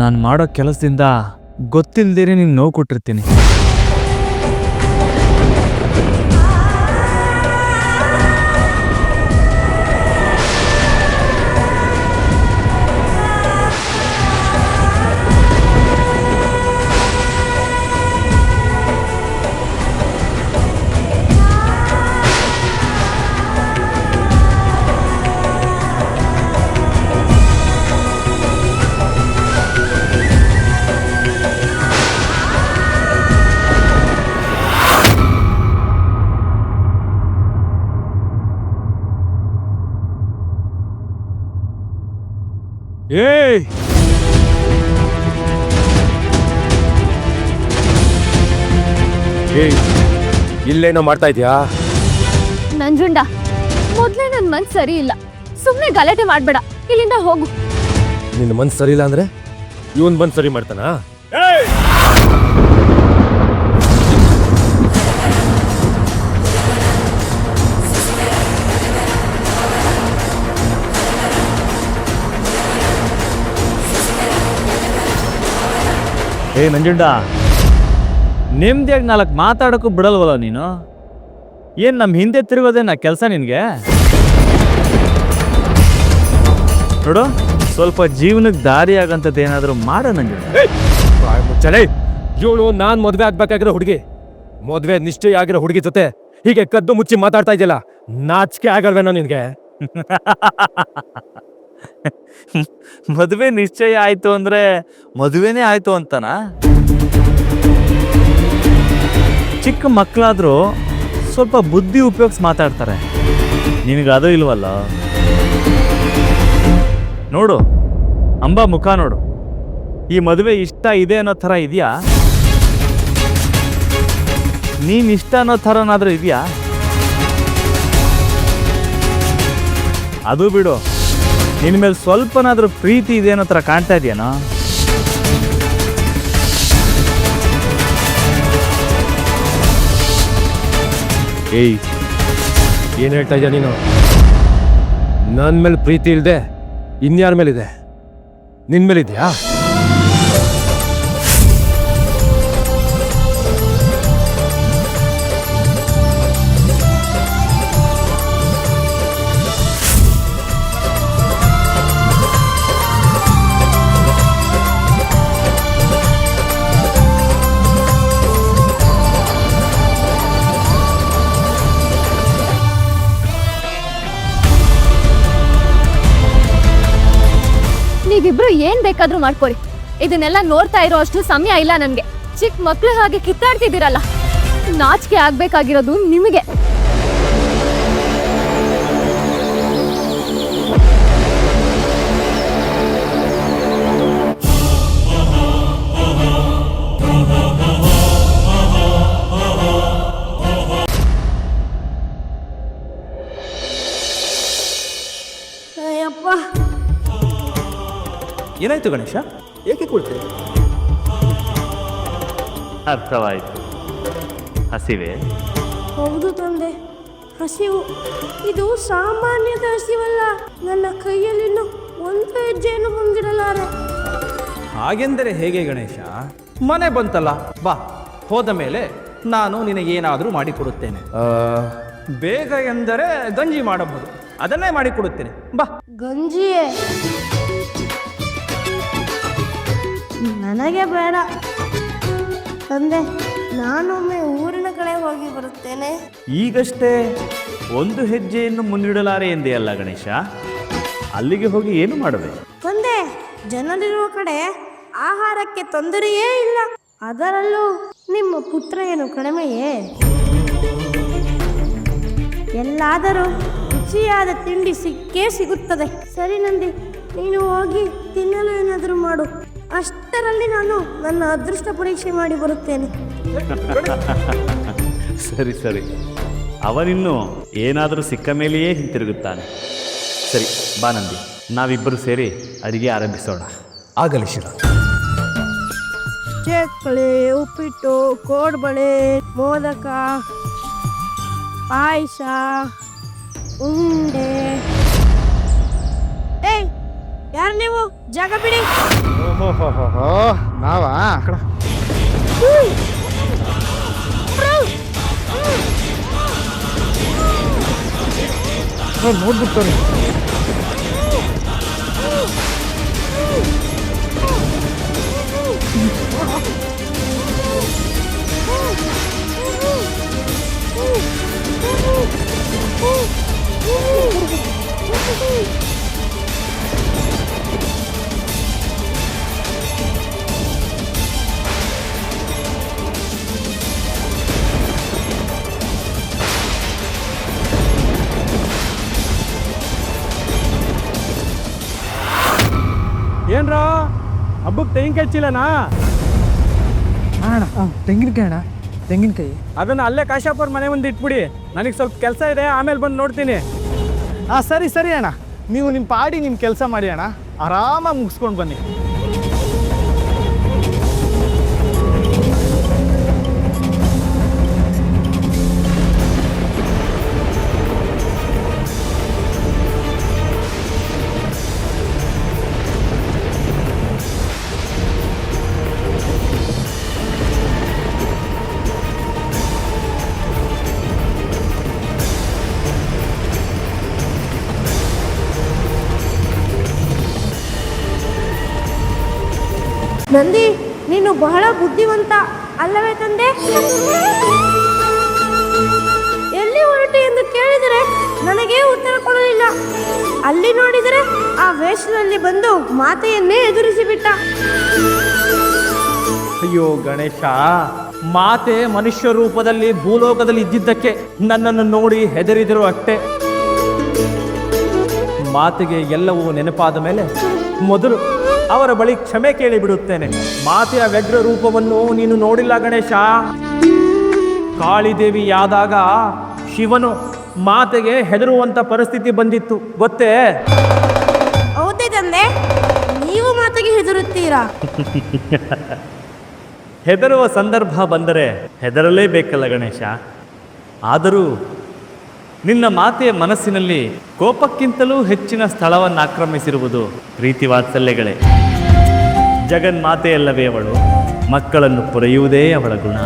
ನಾನು ಮಾಡೋ ಕೆಲಸದಿಂದ ಗೊತ್ತಿಲ್ಲದೇನೆ ನಿಂಗೆ ನೋವು ಕೊಟ್ಟಿರ್ತೀನಿ. ಏಯ್! ಏಯ್ ಇಲ್ಲೇನೋ ಮಾಡ್ತಾ ಇದ್ಯಾ? ನಂಜುಂಡ ಮೊದ್ಲೇ ನನ್ ಮನ್ಸ್ ಸರಿ ಇಲ್ಲ. ಸುಮ್ನೆ ಗಲಾಟೆ ಮಾಡ್ಬೇಡ ಇಲ್ಲಿಂದ ಹೋಗು. ನಿನ್ನ ಮನ್ಸು ಸರಿ ಇಲ್ಲ ಅಂದ್ರೆ? ಇವನ್ ಬಂದ್ ಸರಿ ಮಾಡ್ತಾನಾ? ಏ ನಂಜುಂಡ. ನೆಮ್ಮದಿಯಾಗಿ ನಾಲ್ಕು ಮಾತಾಡೋಕ್ಕೂ ಬಿಡಲ್ವಲ್ಲ ನೀನು? ಏನು ನಮ್ಮ ಹಿಂದೆ ತಿರುಗೋದೇ ನಾ ಕೆಲಸ ನಿನಗೆ? ನೋಡು ಸ್ವಲ್ಪ ಜೀವನಕ್ಕೆ ದಾರಿ ಆಗಂಥದ್ದು ಏನಾದರೂ ಮಾಡ ನಂಜುಂಡ. ಮುಚ್ಚಲೇ. ಇವಳು ನಾನು ಮದುವೆ ಆಗ್ಬೇಕಾಗಿರೋ ಹುಡುಗಿ. ಮದುವೆ ನಿಶ್ಚಯ ಆಗಿರೋ ಹುಡುಗಿ ಜೊತೆ ಹೀಗೆ ಕದ್ದು ಮುಚ್ಚಿ ಮಾತಾಡ್ತಾ ಇದೆಯಲ್ಲ ನಾಚಿಕೆ ಆಗಲ್ವೇನೋ ನಿನ್ಗೆ? ಮದುವೆ ನಿಶ್ಚಯ ಆಯ್ತು ಅಂದ್ರೆ ಮದುವೆನೇ ಆಯ್ತು ಅಂತನಾ? ಚಿಕ್ಕ ಮಕ್ಕಳಾದ್ರೂ ಸ್ವಲ್ಪ ಬುದ್ಧಿ ಉಪಯೋಗಿಸಿ ಮಾತಾಡ್ತಾರೆ. ನಿನಗೆ ಅದು ಇಲ್ವಲ್ಲ? ನೋಡು, ಅಂಬಾ ಮುಖ ನೋಡು. ಈ ಮದುವೆ ಇಷ್ಟ ಇದೆ ಅನ್ನೋ ಥರ ಇದೆಯಾ? ನೀನ್ ಇಷ್ಟ ಅನ್ನೋ ಥರನಾದ್ರೂ ಇದೆಯಾ? ಅದು ಬಿಡು. ನಿನ್ನ ಮೇಲೆ ಸ್ವಲ್ಪನಾದ್ರೂ ಪ್ರೀತಿ ಇದೆ ಅನ್ನೋ ಥರ ಕಾಣ್ತಾ ಇದೆಯೇನೋ? ಏಯ್, ಏನು ಹೇಳ್ತಾ ಇದೆಯಾ ನೀನು? ನನ್ನ ಮೇಲೆ ಪ್ರೀತಿ ಇಲ್ಲದೆ ಇನ್ಯಾರ ಮೇಲಿದೆ? ನಿನ್ನ ಮೇಲಿದ್ಯಾ? ಬೇಕಾದ್ರೂ ಮಾಡ್ಕೊಳ್ಳಿ ಇದನ್ನೆಲ್ಲ ನೋಡ್ತಾ ಇರೋ ಅಷ್ಟು ಸಮಯ ಇಲ್ಲ ನನಗೆ. ಚಿಕ್ಕ ಮಕ್ಳು ಹಾಗೆ ಕಿತ್ತಾಡ್ತಿದ್ದೀರಲ್ಲ. ನಾಚಿಕೆ ಆಗ್ಬೇಕಾಗಿರೋದು ನಿಮಗೆ. ಏನಾಯ್ತು ಗಣೇಶ. ಏಕೆ ಕುಳಿತೆ ಅರ್ಥವಾಯಿತು. ಹಸಿವೆ. ಹೌದು ತಂದೆ. ಹಸಿವು. ಇದು ಸಾಮಾನ್ಯದ ಹಸಿವಲ್ಲ. ನನ್ನ ಕೈಯಲ್ಲಿ ಒಂದು ಹೆಜ್ಜೆಯನ್ನು ಮುಂದಿಡಲಾರೆ. ಹಾಗೆಂದರೆ ಹೇಗೆ ಗಣೇಶ? ಮನೆ ಬಂತಲ್ಲ. ಬಾ ಹೋದ ಮೇಲೆ ನಾನು ನಿನಗೇನಾದರೂ ಮಾಡಿಕೊಡುತ್ತೇನೆ. ಆ, ಬೇಗ ಎಂದರೆ ಗಂಜಿ ಮಾಡಬಹುದು. ಅದನ್ನೇ ಮಾಡಿಕೊಡುತ್ತೇನೆ. ಬಾ. ಗಂಜಿಯೇ? ನನಗೆ ಬೇಡ. ತಂದೆ ನಾನೊಮ್ಮೆ ಊರಿನ ಕಡೆ ಹೋಗಿ ಬರುತ್ತೇನೆ. ಈಗಷ್ಟೇ ಒಂದು ಹೆಜ್ಜೆಯನ್ನು ಮುಂದಿಡಲಾರೆ ಎಂದೆಯಲ್ಲ ಗಣೇಶ? ಅಲ್ಲಿಗೆ ಹೋಗಿ ಏನು ಮಾಡಬೇಕು ತಂದೆ ಜನರಿರುವ ಕಡೆ ಆಹಾರಕ್ಕೆ ತೊಂದರೆಯೇ ಇಲ್ಲ. ಅದರಲ್ಲೂ ನಿಮ್ಮ ಪುತ್ರ ಏನು ಕಡಿಮೆಯೇ? ಎಲ್ಲಾದರೂ ರುಚಿಯಾದ ತಿಂಡಿ ಸಿಕ್ಕೇ ಸಿಗುತ್ತದೆ. ಸರಿ ನಂದಿ ನೀನು ಹೋಗಿ ತಿನ್ನಲು ಏನಾದರೂ ಮಾಡು. ಅಷ್ಟರಲ್ಲಿ ನಾನು ನನ್ನ ಅದೃಷ್ಟ ಪರೀಕ್ಷೆ ಮಾಡಿ ಬರುತ್ತೇನೆ. ಸರಿ ಸರಿ. ಅವನಿನ್ನು ಏನಾದರೂ ಸಿಕ್ಕ ಮೇಲೆಯೇ ಹಿಂತಿರುಗುತ್ತಾನೆ. ಸರಿ ಬಾ ನಂದಿ. ನಾವಿಬ್ಬರು ಸೇರಿ ಅಡಿಗೆ ಆರಂಭಿಸೋಣ. ಆಗಲಿ ಶಿರ. ಚಕ್ಕಳೆ ಉಪ್ಪಿಟ್ಟು ಕೋಡ್ಬಳೆ ಮೋದಕ ಪಾಯಸ ಉಂಡೆ. ಏಯ್ ಯಾರು ನೀವು? ಜಾಗ ಬಿಡಿ. ఓహోహోహో బావా అక్కడ నోట్ గుర్తాను Woo! ಹಬ್ಬಕ್ಕೆ ತೆಂಗಿನಕಾಯಿ ಚೀಲನಾ ಅಣ್ಣ ತೆಂಗಿನಕಾಯಿ ಅಣ್ಣ ತೆಂಗಿನಕಾಯಿ ಅದನ್ನ ಅಲ್ಲೇ ಕಾಶಾಪುರ ಮನೆ ಮುಂದೆ ಇಟ್ಬಿಡಿ. ನನಗೆ ಸ್ವಲ್ಪ ಕೆಲಸ ಇದೆ ಆಮೇಲೆ ಬಂದು ನೋಡ್ತೀನಿ. ಹಾಂ ಸರಿ ಸರಿ ಅಣ್ಣ. ನೀವು ನಿಮ್ಮ ಪಾಡಿ ನಿಮ್ಮ ಕೆಲಸ ಮಾಡಿ ಅಣ್ಣ. ಆರಾಮಾಗಿ ಮುಗಿಸ್ಕೊಂಡು ಬನ್ನಿ. ನಂದಿ, ನೀನು ಬಹಳ ಬುದ್ಧಿವಂತ ಅಲ್ಲವೇ ತಂದೆ? ಎಲ್ಲಿ ಹೊರಟೆ ಎಂದು ಕೇಳಿದರೆ ನನಗೇ ಉತ್ತರ ಕೊಡಲಿಲ್ಲ. ಅಲ್ಲಿ ನೋಡಿದರೆ ಆ ವೇಷದಲ್ಲಿ ಬಂದು ಮಾತೆಯನ್ನೇ ಎದುರಿಸಿಬಿಟ್ಟ. ಅಯ್ಯೋ ಗಣೇಶ, ಮಾತೆ ಮನುಷ್ಯ ರೂಪದಲ್ಲಿ ಭೂಲೋಕದಲ್ಲಿ ಇದ್ದಿದ್ದಕ್ಕೆ ನನ್ನನ್ನು ನೋಡಿ ಹೆದರಿದರು ಅಷ್ಟೇ. ಮಾತೆಗೆ ಎಲ್ಲವೂ ನೆನಪಾದ ಮೇಲೆ ಮೊದಲು ಅವರ ಬಳಿ ಕ್ಷಮೆ ಕೇಳಿ ಬಿಡುತ್ತೇನೆ ಮಾತೆಯ ವ್ಯಗ್ರ ರೂಪವನ್ನು ನೀನು ನೋಡಿಲ್ಲ ಗಣೇಶ? ಕಾಳಿದೇವಿಯಾದಾಗ ಶಿವನು ಮಾತೆಗೆ ಹೆದರುವಂತ ಪರಿಸ್ಥಿತಿ ಬಂದಿತ್ತು ಗೊತ್ತೇ? ಹೌದೇ ತಂದೆ ನೀವು ಮಾತೆಗೆ ಹೆದರುತ್ತೀರಾ? ಹೆದರುವ ಸಂದರ್ಭ ಬಂದರೆ ಹೆದರಲೇಬೇಕಲ್ಲ ಗಣೇಶ. ಆದರೂ ನಿನ್ನ ಮಾತೆಯ ಮನಸ್ಸಿನಲ್ಲಿ ಕೋಪಕ್ಕಿಂತಲೂ ಹೆಚ್ಚಿನ ಸ್ಥಳವನ್ನು ಆಕ್ರಮಿಸಿರುವುದು ಪ್ರೀತಿ ವಾತ್ಸಲ್ಯಗಳೇ ಜಗನ್ಮಾತೆಯಲ್ಲವೇ ಅವಳು, ಮಕ್ಕಳನ್ನು ಪೊರೆಯುವುದೇ ಅವಳ ಗುಣ.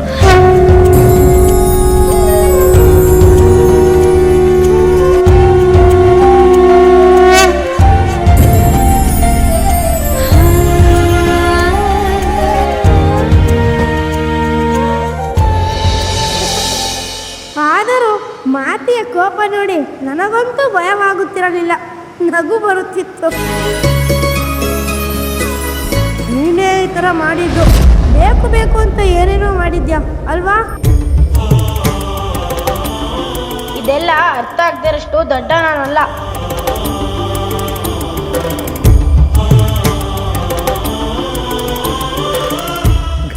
ನನಗಂತೂ ಭಯವಾಗುತ್ತಿರಲಿಲ್ಲ. ನಗು ಬರುತ್ತಿತ್ತು. ನೀನೇ ಈ ಥರ ಮಾಡಿದ್ದು. ಬೇಕು ಬೇಕು ಅಂತ ಏನೇನೋ ಮಾಡಿದ್ಯಾ ಅಲ್ವಾ? ಇದೆಲ್ಲ ಅರ್ಥ ಆಗದಿರಷ್ಟು ದೊಡ್ಡ ನಾನಲ್ಲ.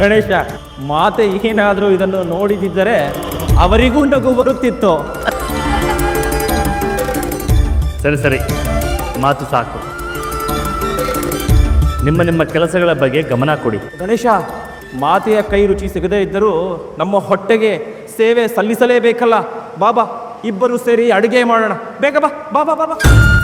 ಗಣೇಶ ಮಾತೆ ಏನಾದರೂ ಇದನ್ನು ನೋಡಿದಿದ್ದರೆ ಅವರಿಗೂ ನಗು ಬರುತ್ತಿತ್ತು. ಸರಿ ಸರಿ. ಮಾತು ಸಾಕು. ನಿಮ್ಮ ನಿಮ್ಮ ಕೆಲಸಗಳ ಬಗ್ಗೆ ಗಮನ ಕೊಡಿ. ಗಣೇಶ, ಮಾತೆಯ ಕೈ ರುಚಿ ಸಿಗದೇ ಇದ್ದರೂ ನಮ್ಮ ಹೊಟ್ಟೆಗೆ ಸೇವೆ ಸಲ್ಲಿಸಲೇಬೇಕಲ್ಲ. ಬಾಬಾ, ಇಬ್ಬರು ಸೇರಿ ಅಡುಗೆ ಮಾಡೋಣ. ಬೇಗ ಬಾ ಬಾಬಾ ಬಾಬಾ ಏನೋ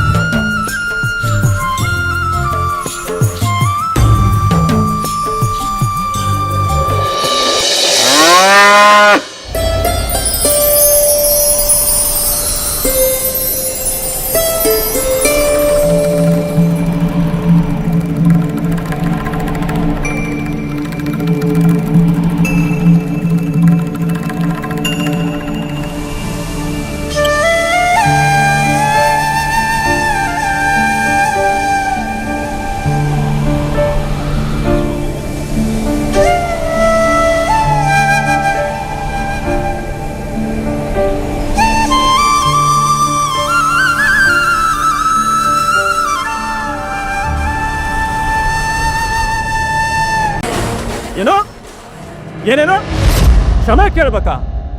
ಕೇಳ್ಬೇಕಾ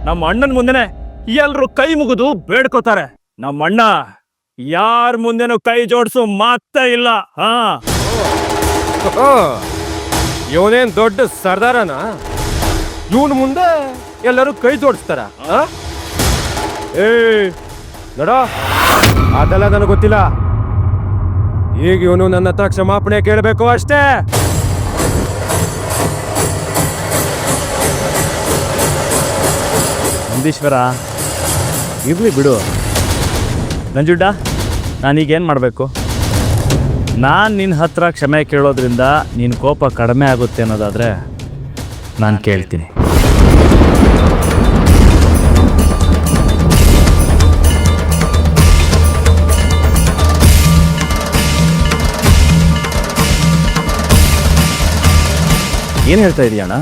ನಮ್ಮ ಅಣ್ಣನ ಮುಂದೆನೆ ಎಲ್ರು ಕೈ ಮುಗಿದು ಬೇಡ್ಕೋತಾರೆ. ನಮ್ಮ ಅಣ್ಣ ಯಾರ ಮುಂದೆನೂ ಕೈ ಜೋಡಿಸು ಮಾತೇ ಇಲ್ಲ. ಹಾ. ಇವನೇನ್ ದೊಡ್ಡ ಸರ್ದಾರನ? ಇವನ್ ಮುಂದೆ ಎಲ್ಲರೂ ಕೈ ಜೋಡಿಸ್ತಾರ? ನೋಡ. ಅದೆಲ್ಲ ನನಗೆ ಗೊತ್ತಿಲ್ಲ. ಈಗ ಇವನು ನನ್ನ ಹತ್ರ ಕ್ಷಮಾಪಣೆ ಕೇಳಬೇಕು ಅಷ್ಟೇ. ನಂದೀಶ್ವರ. ಇರಲಿ ಬಿಡು. ನಂಜುಡ್ಡ ನಾನೀಗೇನು ಮಾಡಬೇಕು? ನಾನು ನಿನ್ನ ಹತ್ರ ಕ್ಷಮೆ ಕೇಳೋದ್ರಿಂದ ನಿನ್ನ ಕೋಪ ಕಡಿಮೆ ಆಗುತ್ತೆ ಅನ್ನೋದಾದರೆ ನಾನು ಕೇಳ್ತೀನಿ. ಏನು ಹೇಳ್ತಾ ಇದೀಯಣ್ಣ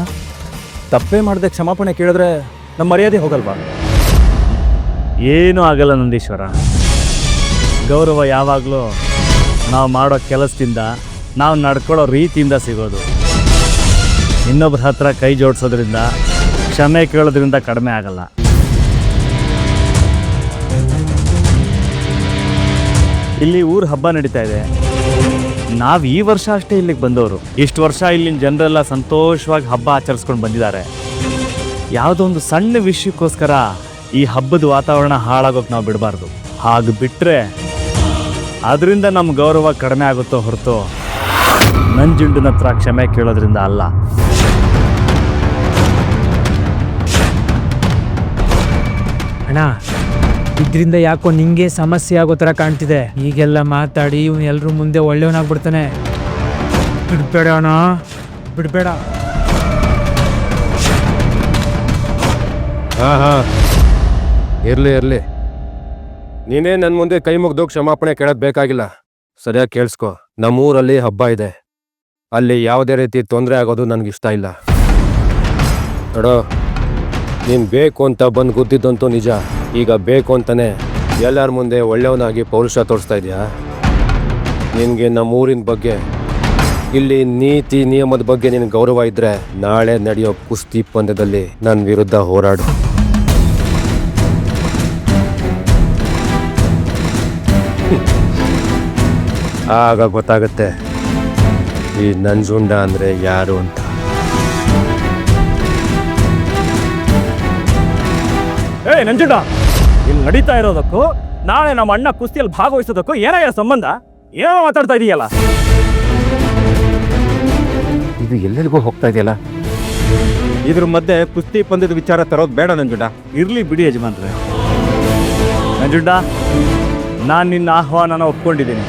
ತಪ್ಪೇ ಮಾಡಿದೆ ಕ್ಷಮಾಪಣೆ ಕೇಳಿದ್ರೆ ನಮ್ಮ ಮರ್ಯಾದೆ ಹೋಗಲ್ವಾ? ಏನೂ ಆಗಲ್ಲ ನಂದೀಶ್ವರ. ಗೌರವ ಯಾವಾಗಲೂ ನಾವು ಮಾಡೋ ಕೆಲಸದಿಂದ, ನಾವು ನಡ್ಕೊಳ್ಳೋ ರೀತಿಯಿಂದ ಸಿಗೋದು. ಇನ್ನೊಬ್ಬರ ಹತ್ರ ಕೈ ಜೋಡಿಸೋದ್ರಿಂದ, ಕ್ಷಮೆ ಕೇಳೋದ್ರಿಂದ ಕಡಿಮೆ ಆಗಲ್ಲ. ಇಲ್ಲಿ ಊರು ಹಬ್ಬ ನಡೀತಾ ಇದೆ. ನಾವು ಈ ವರ್ಷ ಅಷ್ಟೇ ಇಲ್ಲಿಗೆ ಬಂದವರು ಇಷ್ಟು ವರ್ಷ ಇಲ್ಲಿನ ಜನರೆಲ್ಲ ಸಂತೋಷವಾಗಿ ಹಬ್ಬ ಆಚರಿಸ್ಕೊಂಡು ಬಂದಿದ್ದಾರೆ. ಯಾವುದೋ ಒಂದು ಸಣ್ಣ ವಿಷಯಕ್ಕೋಸ್ಕರ ಈ ಹಬ್ಬದ ವಾತಾವರಣ ಹಾಳಾಗೋಕೆ ನಾವು ಬಿಡಬಾರ್ದು. ಹಾಗೆ ಬಿಟ್ಟರೆ ಅದರಿಂದ ನಮ್ಮ ಗೌರವ ಕಡಿಮೆ ಆಗುತ್ತೋ ಹೊರತು ನಂಜುಂಡನ ಹತ್ರ ಕ್ಷಮೆ ಕೇಳೋದ್ರಿಂದ ಅಲ್ಲ. ಅಣ್ಣ, ಇದರಿಂದ ಯಾಕೋ ನಿಂಗೆ ಸಮಸ್ಯೆ ಆಗೋ ಥರ ಕಾಣ್ತಿದೆ. ಈಗೆಲ್ಲ ಮಾತಾಡಿ ಇವನು ಎಲ್ಲರೂ ಮುಂದೆ ಒಳ್ಳೆಯವನಾಗ್ಬಿಡ್ತಾನೆ. ಬಿಡ್ಬೇಡ ಅಣ್ಣ, ಬಿಡ್ಬೇಡ. ಹಾ, ಹಾಂ. ಇರಲಿ ಇರಲಿ. ನೀನೇ ನನ್ನ ಮುಂದೆ ಕೈ ಮುಗ್ದು ಕ್ಷಮಾಪಣೆ ಕೇಳೋದು ಬೇಕಾಗಿಲ್ಲ. ಸರಿಯಾಗಿ ಕೇಳಿಸ್ಕೊ. ನಮ್ಮೂರಲ್ಲಿ ಹಬ್ಬ ಇದೆ. ಅಲ್ಲಿ ಯಾವುದೇ ರೀತಿ ತೊಂದರೆ ಆಗೋದು ನನಗಿಷ್ಟ ಇಲ್ಲ. ನೋಡೋ, ನೀನು ಬೇಕು ಅಂತ ಬಂದು ಗೊತ್ತಿದ್ದಂತೂ ನಿಜ. ಈಗ ಬೇಕು ಅಂತಾನೆ ಎಲ್ಲರ ಮುಂದೆ ಒಳ್ಳೆಯವನಾಗಿ ಪೌರುಷ ತೋರಿಸ್ತಾ ಇದೆಯಾ? ನಿನಗೆ ನಮ್ಮೂರಿನ ಬಗ್ಗೆ, ಇಲ್ಲಿ ನೀತಿ ನಿಯಮದ ಬಗ್ಗೆ ನಿನ್ ಗೌರವ ಇದ್ದರೆ ನಾಳೆ ನಡೆಯೋ ಕುಸ್ತಿ ಪಂದ್ಯದಲ್ಲಿ ನನ್ನ ವಿರುದ್ಧ ಹೋರಾಡು. ಆಗ ಗೊತ್ತಾಗುತ್ತೆ ಈ ನಂಜುಂಡ ಅಂದ್ರೆ ಯಾರು ಅಂತ. ಏ ನಂಜುಂಡ! ಇಲ್ಲಿ ನಡೀತಾ ಇರೋದಕ್ಕೂ ನಾಳೆ ನಮ್ಮ ಅಣ್ಣ ಕುಸ್ತಿಯಲ್ಲಿ ಭಾಗವಹಿಸೋದಕ್ಕೂ ಏನೇ ಸಂಬಂಧ? ಏನೋ ಮಾತಾಡ್ತಾ ಇದೆಯಲ್ಲ? ಇದು ಎಲ್ಲೆಲ್ಲಿಗೂ ಹೋಗ್ತಾ ಇದೆಯಲ್ಲ? ಇದ್ರ ಮಧ್ಯೆ ಕುಸ್ತಿ ಪಂದ್ಯದ ವಿಚಾರ ತರೋದು ಬೇಡ ನಂಜುಂಡ. ಇರಲಿ ಬಿಡಿ ಯಜಮಾನ್ರೆ. ನಂಜುಂಡ ನಾನು ನಿನ್ನ ಆಹ್ವಾನನ ಒಪ್ಕೊಂಡಿದ್ದೀನಿ.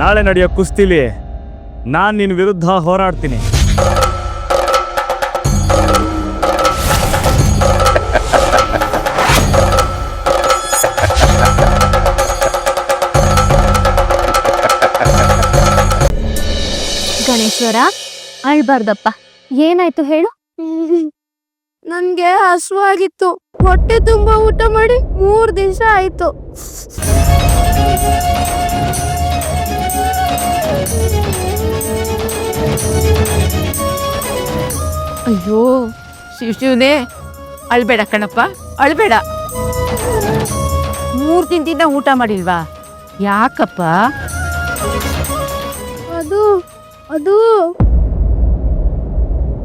ನಾಳೆ ನಡೆಯೋ ಕುಸ್ತಿಲಿ ನಾನು ನಿನ್ನ ವಿರುದ್ಧ ಹೋರಾಡ್ತೀನಿ. ಗಣೇಶ್ವರ ಅಳ್ಬಾರ್ದಪ್ಪ. ಏನಾಯ್ತು ಹೇಳು? ನನ್ಗೆ ಹಸುವಾಗಿತ್ತು. ಹೊಟ್ಟೆ ತುಂಬಾ ಊಟ ಮಾಡಿ ಮೂರ್ ದಿವಸ ಆಯ್ತು. ಅಯ್ಯೋ ಶಿವ ಶಿವನೇ ಅಳ್ಬೇಡ ಕಣಪ್ಪ, ಅಳ್ಬೇಡ. ಮೂರು ತಿಂತಿಂದ ಊಟ ಮಾಡಿಲ್ವಾ? ಯಾಕಪ್ಪ? ಅದು ಅದು.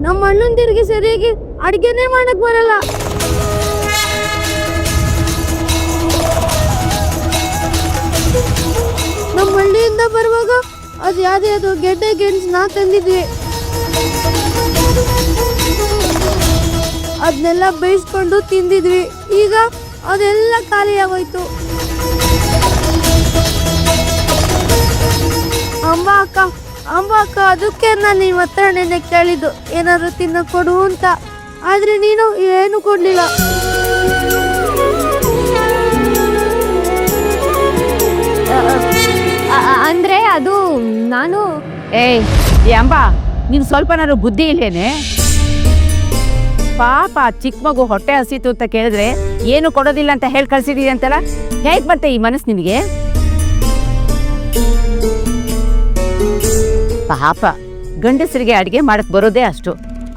ನಮ್ಮ ಅಣ್ಣಂದಿರಿಗೆ ಸರಿಯಾಗಿ ಅಡುಗೆನೇ ಮಾಡಕ್ ಬರಲ್ಲ. ನಮ್ಮ ಹಳ್ಳಿಯಿಂದ ಬರುವಾಗ ಅದು ಯಾವುದೇ ಅದು ಗೆಡ್ಡೆ ಗೆಣಸನ್ನ ತಂದಿದ್ವಿ. ಅದನ್ನೆಲ್ಲ ಬೇಯಿಸ್ಕೊಂಡು ತಿಂದಿದ್ವಿ. ಈಗ ಅದೆಲ್ಲ ಖಾಲಿಯಾಗೋಯ್ತು. ಅಂಬ ಅಕ್ಕ ಅಂಬ ಅಕ್ಕ, ಅದಕ್ಕೆ ನಾನು ನಿಮ್ಮ ಹತ್ರ ನೆನೆ ಕೇಳಿದ್ದು. ಏನಾದ್ರು ತಿನ್ನ ಕೊಡು ಅಂತ. ಆದ್ರೆ ನೀನು ಏನು ಕೊಡ್ಲಿಲ್ಲ. ನಾನು? ಏಯ್ ಅಂಬ, ನೀನು ಸ್ವಲ್ಪನಾದ್ರು ಬುದ್ಧಿ ಇಲ್ಲೇನೆ? ಪಾಪ ಚಿಕ್ಕ ಮಗು ಹೊಟ್ಟೆ ಹಸಿತು ಅಂತ ಕೇಳಿದ್ರೆ ಏನು ಕೊಡೋದಿಲ್ಲ ಅಂತ ಹೇಳಿ ಕಳ್ಸಿದೀನಿ ಅಂತಲ್ಲ? ಹೇಗೆ ಬಂತೆ ಈ ಮನಸ್ಸು ನಿನಗೆ? ಪಾಪ, ಗಂಡಸರಿಗೆ ಅಡುಗೆ ಮಾಡಕ್ ಬರೋದೇ ಅಷ್ಟು.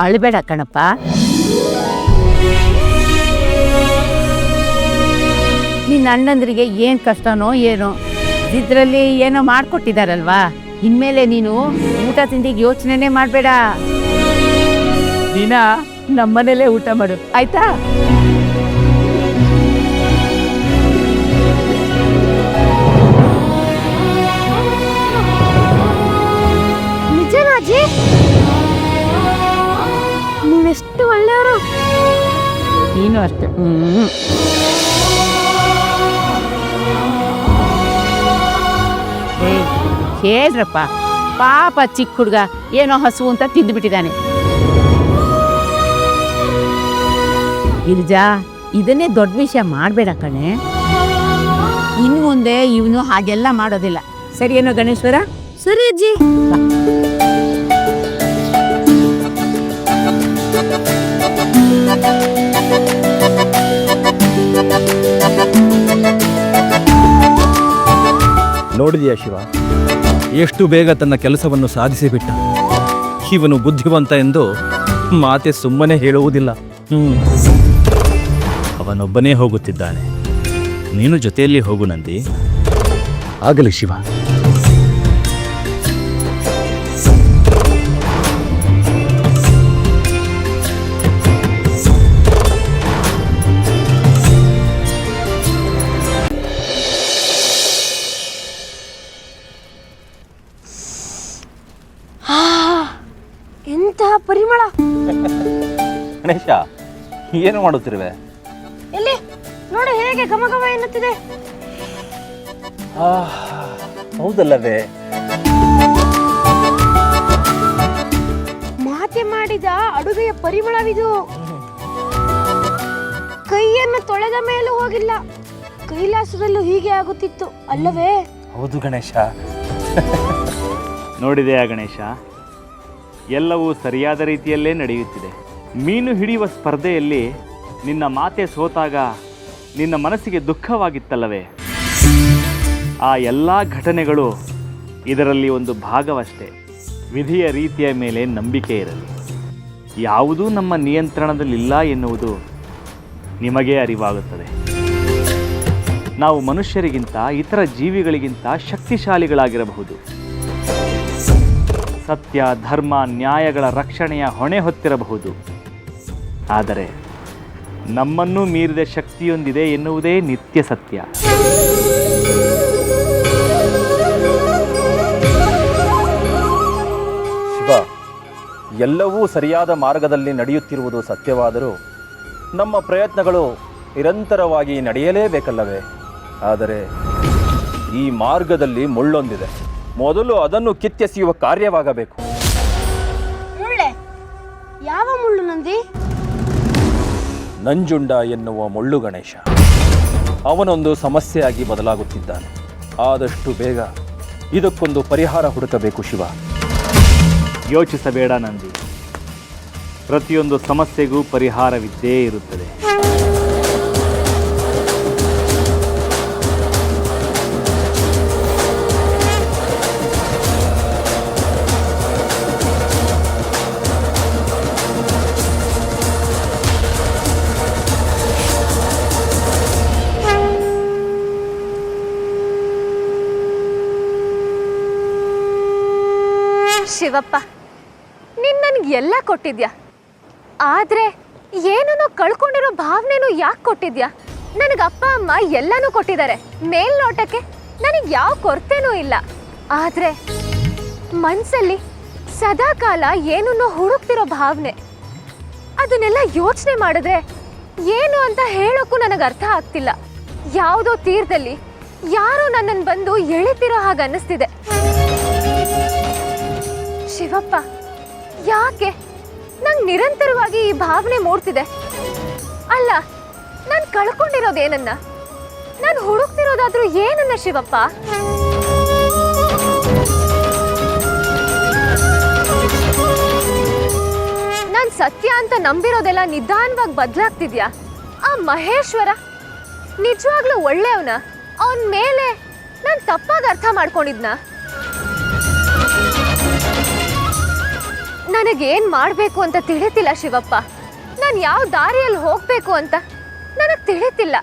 ಅಳಬೇಡ ಕಣಪ್ಪ. ನಿನ್ನ ಅಣ್ಣಂದ್ರಿಗೆ ಏನು ಕಷ್ಟನೋ ಏನೋ, ಇದ್ರಲ್ಲಿ ಏನೋ ಮಾಡ್ಕೊಟ್ಟಿದಾರಲ್ವಾ? ಇನ್ಮೇಲೆ ನೀನು ಊಟ ತಿಂಡಿಗೆ ಯೋಚನೆನೇ ಮಾಡಬೇಡ. ದಿನ ನಮ್ಮನೇಲೆ ಊಟ ಮಾಡು. ಆಯ್ತಾ? ನಿಜನಾಜಿ ನೀವೆಷ್ಟು ಒಳ್ಳೆಯವರು. ನೀನು ಅಷ್ಟೇ. ಹ್ಮ್. ಹೇಳ್ರಪ್ಪ. ಪಾಪ ಚಿಕ್ಕ ಹುಡುಗ ಏನೋ ಹಸು ಅಂತ ತಿಂದುಬಿಟ್ಟಿದ್ದಾನೆ. ಗಿರಿಜಾ ಇದನ್ನೇ ದೊಡ್ಡ ವಿಷಯ ಮಾಡಬೇಡ ಕಣೆ. ಇನ್ನು ಮುಂದೆ ಇವನು ಹಾಗೆಲ್ಲ ಮಾಡೋದಿಲ್ಲ. ಸರಿ ಏನೋ ಗಣೇಶ್ವರ? ಸರಿ ಅಜ್ಜಿ. ನೋಡಿದೆಯಾ ಶಿವ? ಎಷ್ಟು ಬೇಗ ತನ್ನ ಕೆಲಸವನ್ನು ಸಾಧಿಸಿಬಿಟ್ಟ? ಇವನು ಬುದ್ಧಿವಂತ ಎಂದು ಮಾತೆ ಸುಮ್ಮನೆ ಹೇಳುವುದಿಲ್ಲ. ಅವನೊಬ್ಬನೇ ಹೋಗುತ್ತಿದ್ದಾನೆ. ನೀನು ಜೊತೆಯಲ್ಲಿ ಹೋಗು ನಂದಿ. ಆಗಲಿ ಶಿವ. ಗಣೇಶ ಏನು ಮಾಡುತ್ತಿರುವೆ? ಎಲ್ಲಿ? ನೋಡು ಹೇಗೆ ಘಮ ಘಮ ಎನ್ನುತ್ತಿದೆ. ಹೌದಲ್ಲವೇ? ಮಾತೆ ಮಾಡಿದ ಅಡುಗೆಯ ಪರಿಮಳವಿದು. ಕೈಯನ್ನು ತೊಳೆದ ಮೇಲೂ ಹೋಗಿಲ್ಲ. ಕೈಲಾಸದಲ್ಲೂ ಹೀಗೆ ಆಗುತ್ತಿತ್ತು. ಅಲ್ಲವೇ? ಹೌದು ಗಣೇಶ. ನೋಡಿದೆಯಾ ಗಣೇಶ? ಎಲ್ಲವೂ ಸರಿಯಾದ ರೀತಿಯಲ್ಲೇ ನಡೆಯುತ್ತಿದೆ. ಮೀನು ಹಿಡಿಯುವ ಸ್ಪರ್ಧೆಯಲ್ಲಿ ನಿನ್ನ ಮಾತೆ ಸೋತಾಗ ನಿನ್ನ ಮನಸ್ಸಿಗೆ ದುಃಖವಾಗಿತ್ತಲ್ಲವೇ? ಆ ಎಲ್ಲ ಘಟನೆಗಳು ಇದರಲ್ಲಿ ಒಂದು ಭಾಗವಷ್ಟೇ. ವಿಧಿಯ ರೀತಿಯ ಮೇಲೆ ನಂಬಿಕೆ ಇರಲಿ. ಯಾವುದೂ ನಮ್ಮ ನಿಯಂತ್ರಣದಲ್ಲಿಲ್ಲ ಎನ್ನುವುದು ನಿಮಗೇ ಅರಿವಾಗುತ್ತದೆ. ನಾವು ಮನುಷ್ಯರಿಗಿಂತ, ಇತರ ಜೀವಿಗಳಿಗಿಂತ ಶಕ್ತಿಶಾಲಿಗಳಾಗಿರಬಹುದು. ಸತ್ಯ, ಧರ್ಮ, ನ್ಯಾಯಗಳ ರಕ್ಷಣೆಯ ಹೊಣೆ ಹೊತ್ತಿರಬಹುದು. ಆದರೆ ನಮ್ಮನ್ನು ಮೀರಿದ ಶಕ್ತಿಯೊಂದಿದೆ ಎನ್ನುವುದೇ ನಿತ್ಯ ಸತ್ಯ. ಶಿವ ಎಲ್ಲವೂ ಸರಿಯಾದ ಮಾರ್ಗದಲ್ಲಿ ನಡೆಯುತ್ತಿರುವುದು ಸತ್ಯವಾದರೂ ನಮ್ಮ ಪ್ರಯತ್ನಗಳು ನಿರಂತರವಾಗಿ ನಡೆಯಲೇಬೇಕಲ್ಲವೇ? ಆದರೆ ಈ ಮಾರ್ಗದಲ್ಲಿ ಮುಳ್ಳೊಂದಿದೆ. ಮೊದಲು ಅದನ್ನು ಕಿತ್ತೆಸೆಯುವ ಕಾರ್ಯವಾಗಬೇಕು. ಯಾವ ಮುಳ್ಳು ನಂದಿ? ನಂಜುಂಡ ಎನ್ನುವ ಮುಳ್ಳು ಗಣೇಶ. ಅವನೊಂದು ಸಮಸ್ಯೆಯಾಗಿ ಬದಲಾಗುತ್ತಿದ್ದಾನೆ. ಆದಷ್ಟು ಬೇಗ ಇದಕ್ಕೊಂದು ಪರಿಹಾರ ಹುಡುಕಬೇಕು ಶಿವ. ಯೋಚಿಸಬೇಡ ನಂದಿ. ಪ್ರತಿಯೊಂದು ಸಮಸ್ಯೆಗೂ ಪರಿಹಾರವಿದ್ದೇ ಇರುತ್ತದೆ. ಶಿವಪ್ಪ ನೀನ್ ನನ್ಗೆ ಎಲ್ಲ ಕೊಟ್ಟಿದ್ಯಾ? ಆದ್ರೆ ಏನನ್ನೋ ಕಳ್ಕೊಂಡಿರೋ ಭಾವನೆನೂ ಯಾಕೆ ಕೊಟ್ಟಿದ್ಯಾ? ನನಗೆ ಅಪ್ಪ, ಅಮ್ಮ ಎಲ್ಲನೂ ಕೊಟ್ಟಿದ್ದಾರೆ. ಮೇಲ್ನೋಟಕ್ಕೆ ನನಗೆ ಯಾವ ಕೊರತೆನೂ ಇಲ್ಲ. ಆದ್ರೆ ಮನ್ಸಲ್ಲಿ ಸದಾಕಾಲ ಏನನ್ನೋ ಹುಡುಕ್ತಿರೋ ಭಾವನೆ. ಅದನ್ನೆಲ್ಲ ಯೋಚನೆ ಮಾಡಿದ್ರೆ ಏನು ಅಂತ ಹೇಳೋಕ್ಕೂ ನನಗೆ ಅರ್ಥ ಆಗ್ತಿಲ್ಲ. ಯಾವುದೋ ತೀರದಲ್ಲಿ ಯಾರೋ ನನ್ನನ್ನು ಬಂದು ಎಳಿತಿರೋ ಹಾಗೆ ಅನ್ನಿಸ್ತಿದೆ. ಶಿವಪ್ಪ. ಯಾಕೆ? ನಂಗೆ ನಿರಂತರವಾಗಿ ಈ ಭಾವನೆ ಮೂಡ್ತಿದೆ. ಅಲ್ಲ, ನಾನು ಕಳ್ಕೊಂಡಿರೋದೇನನ್ನ? ನಾನು ಹುಡುಕ್ತಿರೋದಾದ್ರೂ ಏನನ್ನ ಶಿವಪ್ಪ? ನಾನು ಸತ್ಯ ಅಂತ ನಂಬಿರೋದೆಲ್ಲ ನಿಧಾನವಾಗಿ ಬದಲಾಗ್ತಿದ್ಯಾ? ಆ ಮಹೇಶ್ವರ? ನಿಜವಾಗ್ಲೂ ಒಳ್ಳೆಯವನ? ಅವನ ಮೇಲೆ ನಾನು ತಪ್ಪಾಗಿ ಅರ್ಥ ಮಾಡ್ಕೊಂಡಿದ್ನಾ? ನನಗೇನ್ ಮಾಡಬೇಕು ಅಂತ ತಿಳಿತಿಲ್ಲ ಶಿವಪ್ಪ. ನಾನು ಯಾವ ದಾರಿಯಲ್ಲಿ ಹೋಗ್ಬೇಕು ಅಂತ ನನಗೆ ತಿಳಿತಿಲ್ಲ.